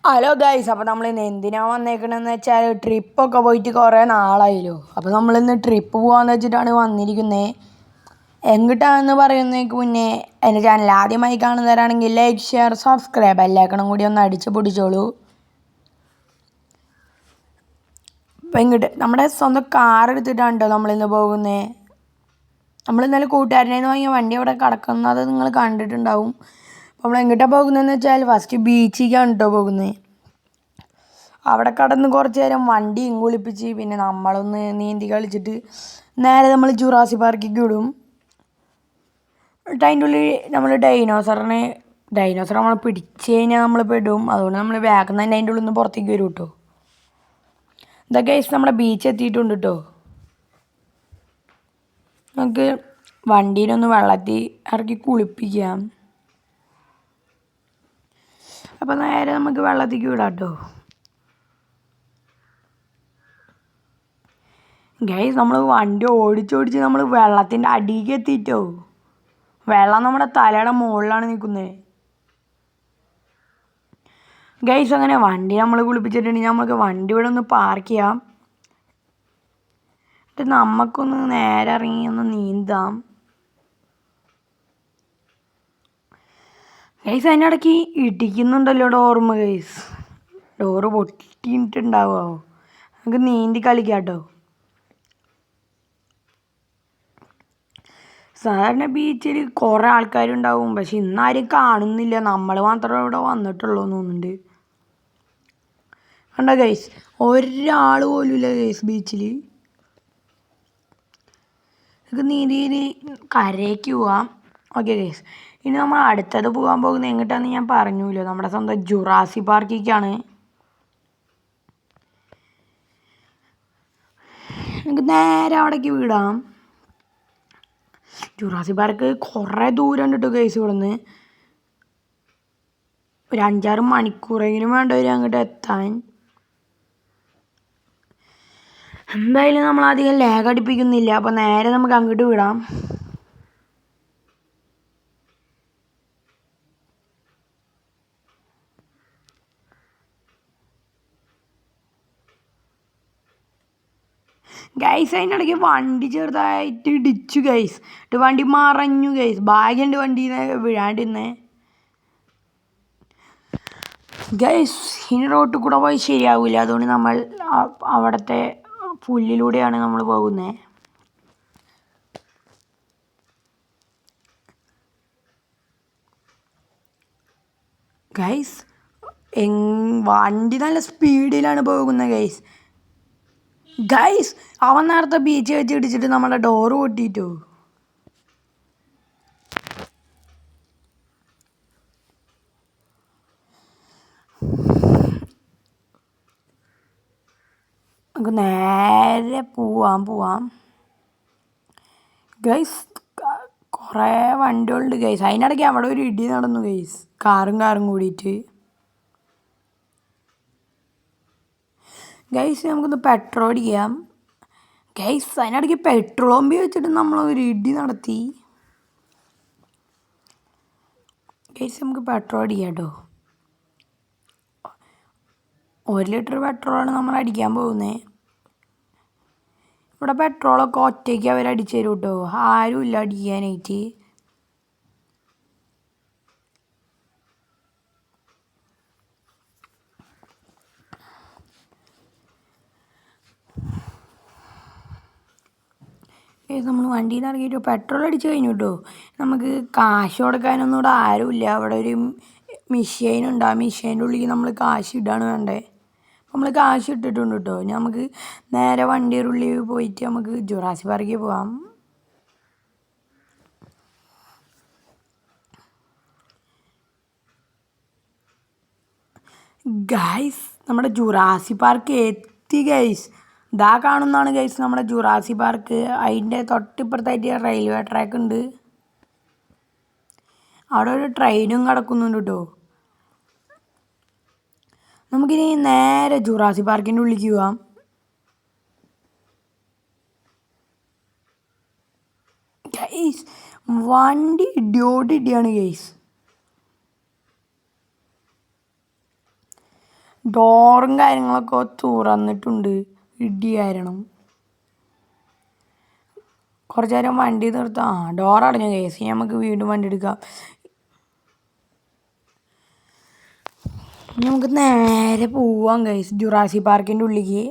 Hello guys അപ്പോൾ നമ്മൾ ഇന്ന് എന്തിനാണ് വന്നേക്കണമെന്ന് വെച്ചാൽ ട്രിപ്പൊക്കെ പോയിട്ട് കുറേ നാളായല്ലോ. അപ്പോൾ നമ്മളിന്ന് ട്രിപ്പ് പോകാമെന്ന് വെച്ചിട്ടാണ് വന്നിരിക്കുന്നത് എങ്ങോട്ടാണെന്ന് പറയുന്നതിന് മുന്നേ എന്റെ ചാനൽ ആദ്യമായി കാണുന്നവരാണെങ്കിൽ ലൈക്ക് ഷെയർ സബ്സ്ക്രൈബ് എല്ലാക്കണം കൂടി ഒന്ന് അടിച്ചു പിടിച്ചോളൂ. അപ്പം ഇങ്ങോട്ട് നമ്മുടെ സ്വന്തം കാർ എടുത്തിട്ടാണ് കേട്ടോ നമ്മളിന്ന് പോകുന്നത് നമ്മൾ ഇന്നലെ കൂട്ടുകാരനെ വാങ്ങിയ വണ്ടി അവിടെ കിടക്കുന്നത് നിങ്ങൾ കണ്ടിട്ടുണ്ടാവും. അപ്പോൾ നമ്മൾ എങ്ങോട്ടാണ് പോകുന്നതെന്ന് വെച്ചാൽ ഫസ്റ്റ് ബീച്ചിലേക്കാണ് കേട്ടോ പോകുന്നത് അവിടെ കടന്ന് കുറച്ച് നേരം വണ്ടിയും കുളിപ്പിച്ച് പിന്നെ നമ്മളൊന്ന് നീന്തി കളിച്ചിട്ട് നേരെ നമ്മൾ ജുറാസി പാർക്കിലേക്ക് വിടും. അതിന്റെ ഉള്ളിൽ നമ്മൾ ഡൈനോസറിനെ ഡൈനോസർ നമ്മൾ പിടിച്ചു കഴിഞ്ഞാൽ നമ്മൾ പെടും. അതുകൊണ്ട് നമ്മൾ വേഗം തന്നെ അതിന്റെ ഉള്ളിൽ നിന്ന് പുറത്തേക്ക് വരും കേട്ടോ ഇതൊക്കെ നമ്മുടെ ബീച്ച് എത്തിയിട്ടുണ്ട് കേട്ടോ നമുക്ക് വണ്ടീനൊന്ന് വെള്ളത്തിൽ ഇറക്കി കുളിപ്പിക്കാം. അപ്പോൾ നേരെ നമുക്ക് വെള്ളത്തേക്ക് വിടാം കേട്ടോ ഗൈസ് നമ്മൾ വണ്ടി ഓടിച്ചോടിച്ച് നമ്മൾ വെള്ളത്തിന്റെ അടിയിലേക്ക് എത്തിയിട്ടോ വെള്ളം നമ്മുടെ തലയുടെ മുകളിലാണ് നിൽക്കുന്നത് ഗൈസ് അങ്ങനെ വണ്ടി നമ്മൾ കുളിപ്പിച്ചിട്ടുണ്ടെങ്കിൽ നമുക്ക് വണ്ടി ഇവിടെ ഒന്ന് പാർക്ക് ചെയ്യാം. എന്നിട്ട് നമുക്കൊന്ന് നേരെ ഇറങ്ങി ഒന്ന് നീന്താം. ഗൈസ് അതിനിടയ്ക്ക് ഇടിക്കുന്നുണ്ടല്ലോ ഡോർമ ഗൈസ് ഡോറ് പൊട്ടിയിട്ടുണ്ടാവോ? നമുക്ക് നീന്തി കളിക്കാം കേട്ടോ. സാധാരണ ബീച്ചിൽ കുറേ ആൾക്കാരുണ്ടാവും പക്ഷെ ഇന്നാരും കാണുന്നില്ല. നമ്മൾ മാത്രമേ ഇവിടെ വന്നിട്ടുള്ളൂ എന്ന് തോന്നുന്നുണ്ട്. കണ്ടോ ഗൈസ് ഒരാൾ പോലും ഇല്ല ഗൈസ് ബീച്ചിൽ നമുക്ക് നീന്തി കരയ്ക്ക് പോവാം. ഓക്കെ ഗൈസ് ഇനി നമ്മൾ അടുത്തത് പോകാൻ പോകുന്നത് എങ്ങോട്ടാന്ന് ഞാൻ പറഞ്ഞല്ലോ. നമ്മുടെ സ്വന്തം ജുറാസി പാർക്കിലേക്കാണ്. നമുക്ക് നേരെ അവിടേക്ക് വിടാം. ജുറാസി പാർക്ക് കുറേ ദൂരം ഉണ്ട് കേട്ടോ ഗൈസ് നിന്ന് ഒരു അഞ്ചാറ് മണിക്കൂറെങ്കിലും വേണ്ട വരും അങ്ങോട്ട് എത്താൻ. എന്തായാലും നമ്മൾ അധികം ലാഗ് അടിപ്പിക്കുന്നില്ല. അപ്പോൾ നേരെ നമുക്ക് അങ്ങോട്ട് വിടാം. ഗൈസ് അതിനിടയ്ക്ക് വണ്ടി ചെറുതായിട്ട് ഇടിച്ചു ഗൈസ് എന്നിട്ട് വണ്ടി മറഞ്ഞു ഗൈസ് ഭാഗ്യമുണ്ട് വണ്ടി വീഴാണ്ടിരുന്നേ. ഗൈസ് ഇനി റോട്ടിൽ കൂടെ പോയി ശരിയാവില്ല അതുകൊണ്ട് നമ്മൾ അവിടുത്തെ പുല്ലിലൂടെയാണ് നമ്മൾ പോകുന്നത് ഗൈസ് വണ്ടി നല്ല സ്പീഡിലാണ് പോകുന്നത് ഗൈസ് ഗൈസ് അവൻ നേരത്തെ ബീച്ച് വെച്ച് ഇടിച്ചിട്ട് നമ്മുടെ ഡോറ് പൊട്ടിയിട്ടോ നമുക്ക് നേരെ പോവാം പോവാം. ഗൈസ് കുറേ വണ്ടികളുണ്ട് ഗൈസ് അതിനിടയ്ക്ക് അവിടെ ഒരു ഇടി നടന്നു ഗൈസ് കാറും കാറും കൂടിയിട്ട്. ഗൈസ് നമുക്കൊന്ന് പെട്രോൾ അടിക്കാം. ഗൈസ് അതിനിടയ്ക്ക് പെട്രോൾ പമ്പി വെച്ചിട്ട് നമ്മൾ ഒരു ഇടി നടത്തി. ഗൈസ് നമുക്ക് പെട്രോൾ അടിക്കാം കേട്ടോ ഒരു ലിറ്റർ പെട്രോളാണ് നമ്മൾ അടിക്കാൻ പോകുന്നത് ഇവിടെ പെട്രോളൊക്കെ ഒറ്റയ്ക്ക് അവർ അടിച്ചു തരും കേട്ടോ ആരുമില്ല അടിക്കാനായിട്ട്. നമ്മൾ വണ്ടിയിൽ നിന്ന് ഇറങ്ങിയിട്ട് പെട്രോൾ അടിച്ച് കഴിഞ്ഞു കേട്ടോ നമുക്ക് കാശ് കൊടുക്കാനൊന്നും ഇവിടെ ആരുമില്ല. അവിടെ ഒരു മെഷീൻ ഉണ്ട്. ആ മെഷീന്റെ ഉള്ളിൽ നമ്മൾ കാശ് ഇടാണ് വേണ്ടേ. നമ്മൾ കാശ് ഇട്ടിട്ടുണ്ട് കേട്ടോ നമുക്ക് നേരെ വണ്ടിയുടെ ഉള്ളിൽ പോയിട്ട് നമുക്ക് ജുറാസി പാർക്കിൽ പോവാം. ഗൈസ് നമ്മുടെ ജുറാസി പാർക്ക് എത്തി ഗൈസ് ഇതാ കാണുന്നതാണ് ഗൈസ് നമ്മുടെ ജുറാസി പാർക്ക്. അതിന്റെ തൊട്ടിപ്പുറത്തായിട്ട് റെയിൽവേ ട്രാക്ക് ഉണ്ട്. അവിടെ ഒരു ട്രെയിനും കിടക്കുന്നുണ്ട് കേട്ടോ നമുക്കിനി നേരെ ജുറാസി പാർക്കിന്റെ ഉള്ളിലേക്ക് പോവാം. ഗൈസ് വണ്ടി ഇടിയോട് ഇടിയാണ് ഗൈസ് ഡോറും കാര്യങ്ങളൊക്കെ തുറന്നിട്ടുണ്ട്. ഇടി കാരണം കുറച്ച് നേരം വണ്ടി നിർത്താം. ആ ഡോർ അടഞ്ഞു കേസ് നമുക്ക് വീണ്ടും വണ്ടി എടുക്കാം. നമുക്ക് നേരെ പോവാം ഗൈസ് ജുറാസി പാർക്കിന്റെ ഉള്ളിലേക്ക്.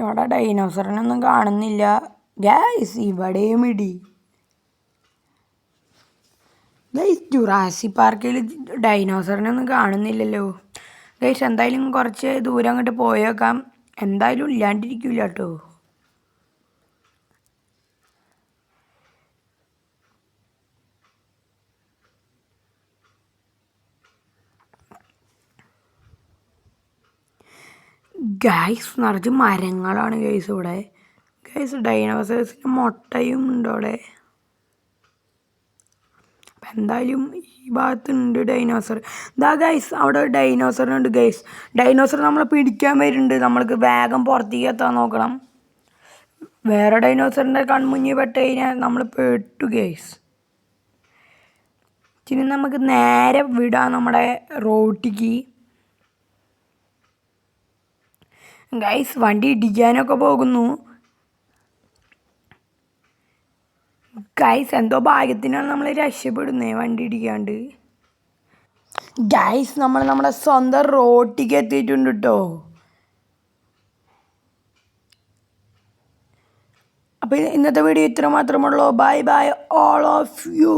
ഇവിടെ ഡൈനോസറിനൊന്നും കാണുന്നില്ല. ഗൈസ് ഇവിടെയും ഇടി. ഗൈസ് ജുറാസി പാർക്കിൽ ഡൈനോസറിനെ ഒന്നും കാണുന്നില്ലല്ലോ ഗൈസ് എന്തായാലും കുറച്ച് ദൂരം അങ്ങോട്ട് പോയേക്കാം എന്തായാലും ഇല്ലാണ്ടിരിക്കില്ല കേട്ടോ. ഗൈസ് നിറച്ച് മരങ്ങളാണ് ഗൈസ് ഇവിടെ. ഗൈസ് ഡൈനോസേഴ്സിന് മുട്ടയും ഉണ്ട് അവിടെ? എന്തായാലും ഈ ഭാഗത്തുണ്ട് ഡൈനോസർ ദാ ഗൈസ് അവിടെ ഒരു ഡൈനോസറിനുണ്ട് ഗൈസ് ഡൈനോസർ നമ്മളെ പിടിക്കാൻ വരുന്നുണ്ട്. നമ്മൾക്ക് വേഗം പുറത്തേക്ക് എത്താൻ നോക്കണം. വേറെ ഡൈനോസറിന്റെ കൺമുഞ്ഞി പെട്ട് കഴിഞ്ഞാൽ നമ്മൾ പെട്ടു ഗൈസ് ഇനി നമുക്ക് നേരെ വിടാം നമ്മുടെ റോട്ടിക്ക് ഗൈസ് വണ്ടി ഇടിക്കാനൊക്കെ പോകുന്നു. ഗൈസ് എന്തോ ഭാഗ്യത്തിനാണ് നമ്മൾ രക്ഷപ്പെടുന്നത് വണ്ടി ഇടിക്കാണ്ട്. ഗൈസ് നമ്മൾ നമ്മുടെ സ്വന്തം റോട്ടിക്ക് എത്തിയിട്ടുണ്ട് കേട്ടോ അപ്പോൾ ഇന്നത്തെ വീഡിയോ ഇത്ര മാത്രമുള്ളൂ bye bye all of you